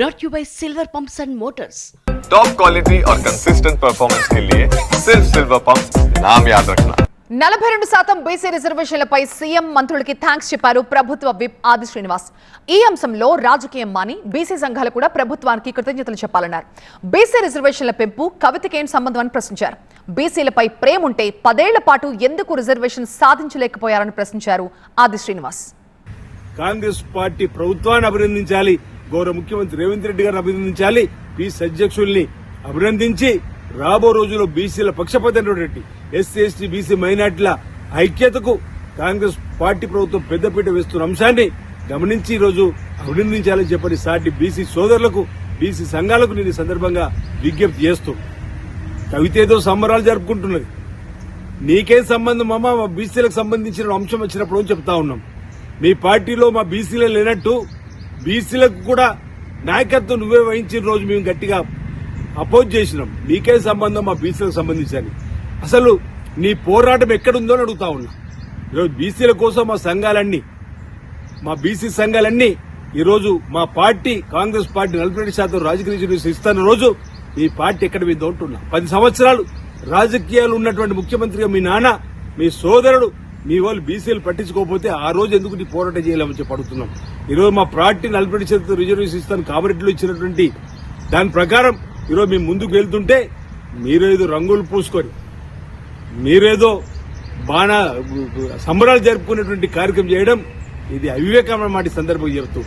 brought to you by Silver Pumps and Motors. Top quality और consistent performance के लिए सिर्फ सिल्वर पंप नाम याद रखना నలభై రెండు శాతం బీసీ రిజర్వేషన్లపై సీఎం మంత్రులకి థ్యాంక్స్ చెప్పారు ప్రభుత్వ విప్ ఆది శ్రీనివాస్ ఈ అంశంలో రాజకీయం మాని బీసీ సంఘాలు కూడా ప్రభుత్వానికి కృతజ్ఞతలు చెప్పాలన్నారు బీసీ రిజర్వేషన్ల పెంపు కవితకేం సంబంధం అని ప్రశ్నించారు బీసీలపై ప్రేముంటే పదేళ్ల పాటు ఎందుకు రిజర్వేషన్ సాధించలేకపోయారని ప్రశ్నించారు ఆది శ్రీనివాస్ కాంగ్రెస్ పార్టీ ప్రభుత్వాన్ని అభినందించాలి గౌరవ ముఖ్యమంత్రి రేవంత్ రెడ్డి గారిని అభినందించాలి. పీస్ అధ్యక్షుల్ని అభినందించి రాబో రోజుల్లో బీసీల పక్షపాతమైనటువంటి ఎస్సీ ఎస్టీ బీసీ మైనార్టీల ఐక్యతకు కాంగ్రెస్ పార్టీ ప్రభుత్వం పెద్దపీట వేస్తున్న అంశాన్ని గమనించి ఈ రోజు అభినందించాలని చెప్పని సాటి బీసీ సోదరులకు బీసీ సంఘాలకు నేను ఈ సందర్భంగా విజ్ఞప్తి చేస్తూ కవితేదో సంబరాలు జరుపుకుంటున్నది. నీకేం సంబంధం అమ్మా? మా బీసీలకు సంబంధించిన అంశం వచ్చినప్పుడు చెప్తా ఉన్నాం. మీ పార్టీలో మా బీసీలే లేనట్టు బీసీలకు కూడా నాయకత్వం నువ్వే వహించిన రోజు మేము గట్టిగా అపోజ్ చేసినాం. మీకే సంబంధం మా బీసీలకు సంబంధించని అసలు నీ పోరాటం ఎక్కడుందో అని అడుగుతా ఉన్నా. ఈరోజు బీసీల కోసం మా సంఘాలన్నీ మా బీసీ సంఘాలన్నీ ఈరోజు మా పార్టీ కాంగ్రెస్ పార్టీ నలభై రెండు శాతం రాజకీయ రిజర్వేషన్ ఇస్తున్న రోజు మీ పార్టీ ఎక్కడ మీద ఉంటున్నా. పది సంవత్సరాలు రాజకీయాలు ఉన్నటువంటి ముఖ్యమంత్రిగా మీ నాన్న మీ సోదరుడు మీ వాళ్ళు బీసీలు పట్టించుకోకపోతే ఆ రోజు ఎందుకు నీ పోరాటం చేయలేమని చెప్పి అడుగుతున్నాం. ఈరోజు మా పార్టీ నలభై శాతం రిజర్వేషన్ ఇస్తాను కామరెడ్డిలో ఇచ్చినటువంటి దాని ప్రకారం ఈరోజు మేము ముందుకు వెళ్తుంటే మీరేదో రంగులు పూసుకొని మీరేదో బాణ సంబరాలు జరుపుకునేటువంటి కార్యక్రమం చేయడం ఇది అవివేకమైన మాట సందర్భంగా చెబుతూ